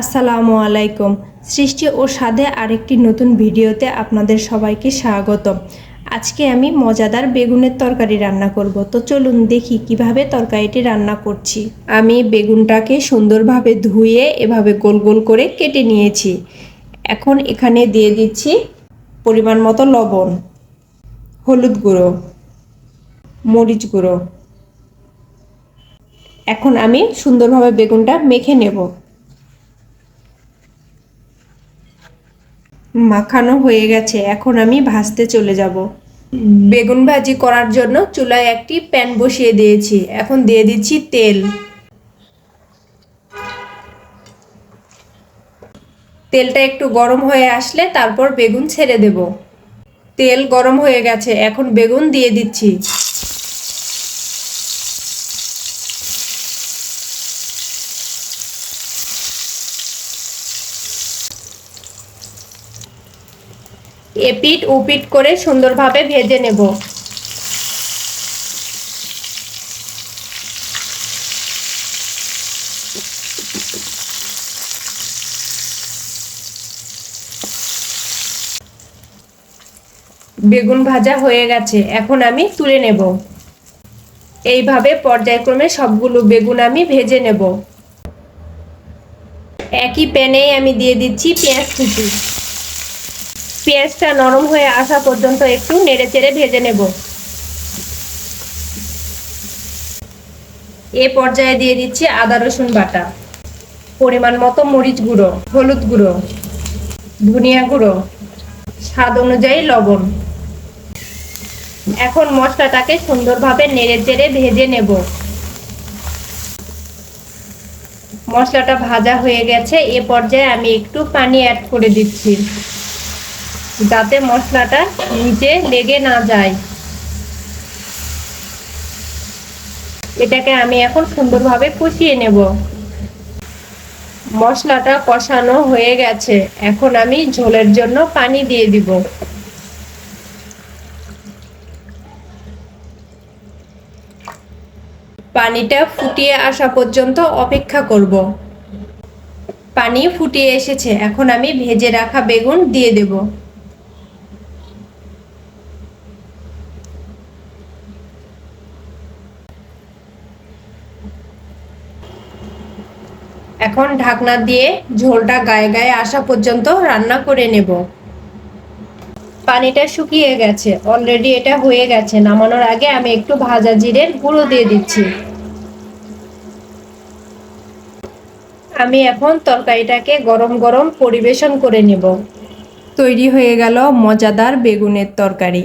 আসসালামু আলাইকুম। সৃষ্টি ও স্বাদে আরেকটি নতুন ভিডিওতে আপনাদের সবাইকে স্বাগত আজকে আমি মজাদার বেগুনের তরকারি রান্না করব। তো চলুন দেখি কীভাবে তরকারিটি রান্না করছি। আমি বেগুনটাকে সুন্দরভাবে ধুয়ে এভাবে গোল গোল করে কেটে নিয়েছি। এখন এখানে দিয়ে দিচ্ছি পরিমাণ মতো লবণ, হলুদ গুঁড়ো, মরিচ গুঁড়ো। এখন আমি সুন্দরভাবে বেগুনটা মেখে নেব। মাখানো হয়ে গেছে। এখন আমি ভাজতে চলে যাব। বেগুন ভাজি করার জন্য চুলায় একটি প্যান বসিয়ে দিয়েছি। এখন দিয়ে দিচ্ছি তেল। তেলটা একটু গরম হয়ে আসলে তারপর বেগুন ছেড়ে দেব। তেল গরম হয়ে গেছে। এখন বেগুন দিয়ে দিচ্ছি। এপিট উপিট করে সুন্দরভাবে ভেজে নেব। বেগুন ভাজা হয়ে গেছে, এখন আমি তুলে নেব। এইভাবে পর্যায়ক্রমে সবগুলো বেগুন আমি ভেজে নেব। একই প্যানেই আমি দিয়ে দিচ্ছি পেঁয়াজ কুচি। পেঁয়াজটা নরম হয়ে আসা পর্যন্ত একটু নেড়ে চেড়ে ভেজে নেব। এ পর্যায়ে দিয়ে দিচ্ছি আদা, রসুন বাটা, পরিমাণ মতো মরিচ গুঁড়ো, হলুদ গুঁড়ো, ধনিয়া গুঁড়ো, স্বাদ অনুযায়ী লবণ। এখন মশলাটাকে সুন্দরভাবে নেড়ে চেড়ে ভেজে নেব। মশলাটা ভাজা হয়ে গেছে, এ পর্যায়ে আমি একটু পানি অ্যাড করে দিচ্ছি। যাতে মশলাটা নিচে লেগে না যায়। এটাকে আমি এখন সুন্দরভাবে কষিয়ে নেব। মশলাটা কষানো হয়ে গেছে। এখন আমি ঝোলের জন্য পানি দিয়ে দিব। পানিটা ফুটিয়ে আসা পর্যন্ত অপেক্ষা করব। পানি ফুটিয়ে এসেছে। এখন আমি ভেজে রাখা বেগুন দিয়ে দেব। এখন ঢাকনা দিয়ে ঝোলটা গায়ে গায়ে আসা পর্যন্ত রান্না করে নেব। পানিটা শুকিয়ে গেছে। অলরেডি এটা হয়ে গেছে। নামানোর আগে আমি একটু ভাজা জিরের গুঁড়ো দিয়ে দিচ্ছি। আমি এখন তরকারিটাকে গরম গরম পরিবেশন করে নেব। তৈরি হয়ে গেল মজাদার বেগুনের তরকারি।